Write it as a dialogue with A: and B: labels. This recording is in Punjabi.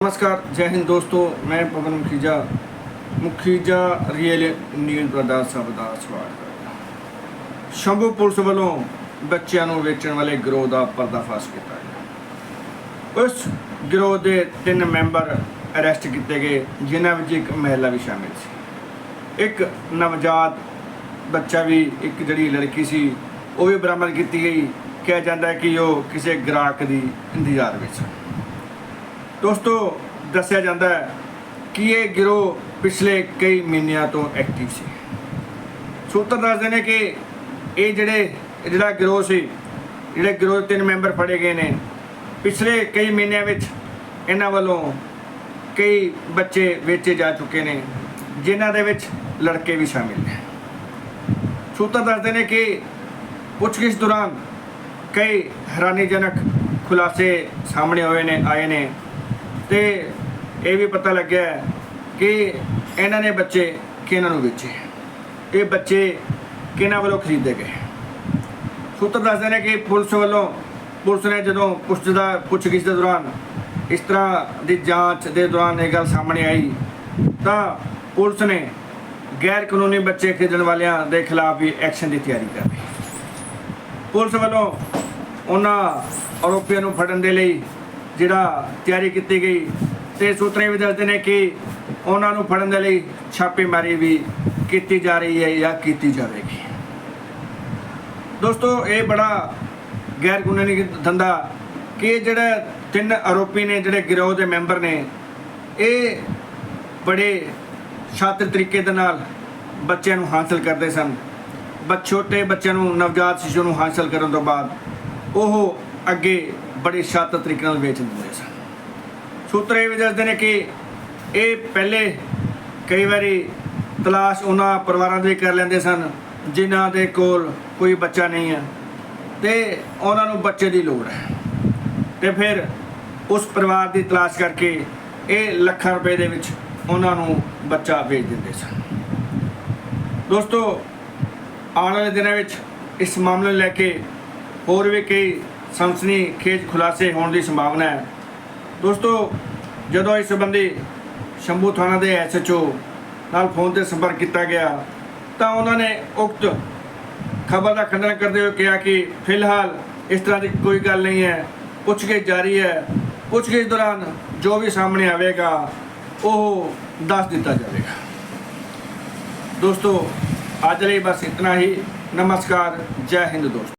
A: नमस्कार जय हिंद दोस्तों मैं Pawan Mukhija Mukhija real news brother ਸਭ ਦਾ ਸਵਾਗਤ ਹੈ ਸ਼ੰਭੂ ਪੁਲਿਸ ਵੱਲੋਂ ਬੱਚਿਆਂ ਨੂੰ ਵੇਚਣ ਵਾਲੇ ਗਿਰੋਹ ਦਾ ਪਰਦਾਫਾਸ਼ ਕੀਤਾ ਗਿਆ ਉਸ ਗਿਰੋਹ ਦੇ ਤਿੰਨ ਮੈਂਬਰ ਅਰੈਸਟ ਕੀਤੇ ਗਏ ਜਿਨ੍ਹਾਂ ਵਿੱਚ ਇੱਕ ਮਹਿਲਾ ਵੀ ਸ਼ਾਮਿਲ ਸੀ ਇੱਕ ਨਵਜਾਤ ਬੱਚਾ ਵੀ ਇੱਕ ਜਿਹੜੀ ਲੜਕੀ ਸੀ ਉਹ ਵੀ ਬਰਾਮਦ ਕੀਤੀ ਗਈ ਕਿਹਾ ਜਾਂਦਾ ਹੈ ਕਿ ਉਹ ਕਿਸੇ ਗ੍ਰਾਹਕ ਦੀ ਇੰਤਜ਼ਾਰ ਵਿੱਚ ਸੀ ਦੋਸਤੋ, ਦੱਸਿਆ ਜਾਂਦਾ ਹੈ ਕਿ ਇਹ ਗਿਰੋਹ ਪਿਛਲੇ ਕਈ ਮਹੀਨਿਆਂ ਤੋਂ ਐਕਟਿਵ ਸੀ। ਸੂਤਰ ਦੱਸਦੇ ਨੇ ਕਿ ਇਹ ਜਿਹੜੇ ਜਿਹੜਾ ਗਿਰੋਹ ਸੀ, ਜਿਹੜੇ ਗਿਰੋਹ ਦੇ ਤਿੰਨ ਮੈਂਬਰ ਫੜੇ ਗਏ ਨੇ, ਪਿਛਲੇ ਕਈ ਮਹੀਨਿਆਂ ਵਿੱਚ ਇਹਨਾਂ ਵੱਲੋਂ ਕਈ ਬੱਚੇ ਵੇਚੇ ਜਾ ਚੁੱਕੇ ਨੇ, ਜਿਨ੍ਹਾਂ ਦੇ ਵਿੱਚ ਲੜਕੇ ਵੀ ਸ਼ਾਮਿਲ ਨੇ। ਸੂਤਰ ਦੱਸਦੇ ਨੇ ਕਿ ਪੁੱਛਗਿੱਛ ਦੌਰਾਨ ਕਈ ਹੈਰਾਨੀਜਨਕ ਖੁਲਾਸੇ ਸਾਹਮਣੇ ਹੋਏ ਨੇ, ਆਏ ਨੇ। ਤੇ ਇਹ ਵੀ ਪਤਾ ਲੱਗਿਆ ਕਿ ਇਹਨਾਂ ਨੇ ਬੱਚੇ ਕਿਹਨਾਂ ਨੂੰ ਵੇਚੇ ਇਹ ਬੱਚੇ ਕਿਹਨਾਂ ਵੱਲੋਂ ਖਰੀਦੇ ਗਏ ਸੂਤਰ ਦੱਸਦੇ ਨੇ ਕਿ ਪੁਲਿਸ ਵੱਲੋਂ, ਪੁਲਿਸ ਨੇ ਜਦੋਂ ਪੁੱਛਦਾ, ਪੁੱਛਗਿੱਛ ਦੇ ਦੌਰਾਨ ਇਸ ਤਰ੍ਹਾਂ ਦੀ ਜਾਂਚ ਦੇ ਦੌਰਾਨ ਇਹ ਗੱਲ ਸਾਹਮਣੇ ਆਈ, ਤਾਂ ਪੁਲਿਸ ਨੇ ਗੈਰ ਕਾਨੂੰਨੀ ਬੱਚੇ ਖਰੀਦਣ ਵਾਲਿਆਂ ਦੇ ਖਿਲਾਫ ਵੀ ਐਕਸ਼ਨ ਦੀ ਤਿਆਰੀ ਕਰ ਰਹੀ ਪੁਲਿਸ ਵੱਲੋਂ ਉਹਨਾਂ ਆਰੋਪੀਆਂ ਨੂੰ ਫੜਨ ਦੇ ਲਈ ਜਿਹੜਾ ਤਿਆਰੀ ਕੀਤੀ ਗਈ ਤੇ ਸੂਤਰੇ ਵੀ ਦੱਸਦੇ ਨੇ ਕਿ ਉਹਨਾਂ ਨੂੰ ਫੜਨ ਦੇ ਲਈ ਛਾਪੇਮਾਰੀ ਵੀ ਕੀਤੀ ਜਾ ਰਹੀ ਹੈ ਜਾਂ ਕੀਤੀ ਜਾਵੇਗੀ। ਦੋਸਤੋ, ਇਹ ਬੜਾ ਗੈਰ ਕਾਨੂੰਨੀ ਧੰਦਾ ਕਿ ਇਹ ਜਿਹੜਾ ਤਿੰਨ ਆਰੋਪੀ ਨੇ, ਜਿਹੜੇ ਗਿਰੋਹ ਦੇ ਮੈਂਬਰ ਨੇ, ਇਹ ਬੜੇ ਸ਼ਾਤਰ ਤਰੀਕੇ ਦੇ ਨਾਲ ਬੱਚਿਆਂ ਨੂੰ ਹਾਸਲ ਕਰਦੇ ਸਨ। ਬ ਛੋਟੇ ਬੱਚਿਆਂ ਨੂੰ, ਨਵਜਾਤ ਸ਼ਿਸ਼ੂ ਨੂੰ ਹਾਸਲ ਕਰਨ ਤੋਂ ਬਾਅਦ ਉਹ ਅੱਗੇ ਬੜੇ ਸ਼ਾਤਰ ਤਰੀਕੇ ਨਾਲ ਵੇਚ ਦਿੰਦੇ ਸਨ। ਸੂਤਰ ਇਹ ਵੀ ਦੱਸਦੇ ਨੇ ਕਿ ਇਹ ਪਹਿਲੇ ਕਈ ਵਾਰੀ ਤਲਾਸ਼ ਉਹਨਾਂ ਪਰਿਵਾਰਾਂ ਦੇ ਕਰ ਲੈਂਦੇ ਸਨ, ਜਿਨ੍ਹਾਂ ਦੇ ਕੋਲ ਕੋਈ ਬੱਚਾ ਨਹੀਂ ਹੈ ਤੇ ਉਹਨਾਂ ਨੂੰ ਬੱਚੇ ਦੀ ਲੋੜ ਹੈ। ਤੇ ਫਿਰ ਉਸ ਪਰਿਵਾਰ ਦੀ ਤਲਾਸ਼ ਕਰਕੇ ਇਹ ਲੱਖਾਂ ਰੁਪਏ ਦੇ ਵਿੱਚ ਉਹਨਾਂ ਨੂੰ ਬੱਚਾ ਵੇਚ ਦਿੰਦੇ ਸਨ। ਦੋਸਤੋ, ਆਉਣ ਵਾਲੇ ਦਿਨਾਂ ਵਿੱਚ ਇਸ ਮਾਮਲੇ ਨੂੰ ਲੈ ਕੇ ਹੋਰ ਵੀ ਕਈ ਸਨਸਨੀ ਖੇਜ ਖੁਲਾਸੇ ਹੋਣ ਦੀ ਸੰਭਾਵਨਾ ਹੈ। ਦੋਸਤੋ, ਜਦੋਂ ਇਸ ਸੰਬੰਧੀ ਸ਼ੰਭੂ ਥਾਣਾ ਦੇ ਐਸਐਚਓ ਨਾਲ ਫੋਨ ਤੇ ਸੰਪਰਕ ਕੀਤਾ ਗਿਆ, ਤਾਂ ਉਹਨਾਂ ਨੇ ਉਕਤ ਖਬਰ ਦਾ ਖੰਡਨ ਕਰਦੇ ਹੋਏ ਕਿਹਾ ਕਿ ਫਿਲਹਾਲ ਇਸ ਤਰ੍ਹਾਂ ਦੀ ਕੋਈ ਗੱਲ ਨਹੀਂ ਹੈ, ਪੁੱਛਗਿੱਛ ਜਾਰੀ ਹੈ। ਪੁੱਛਗਿੱਛ ਦੌਰਾਨ ਜੋ ਵੀ ਸਾਹਮਣੇ ਆਵੇਗਾ, ਉਹ ਦੱਸ ਦਿੱਤਾ ਜਾਵੇਗਾ। ਦੋਸਤੋ, ਅੱਜ ਲਈ ਬਸ ਇਤਨਾ ਹੀ। ਨਮਸਕਾਰ, ਜੈ ਹਿੰਦ ਦੋਸਤੋ।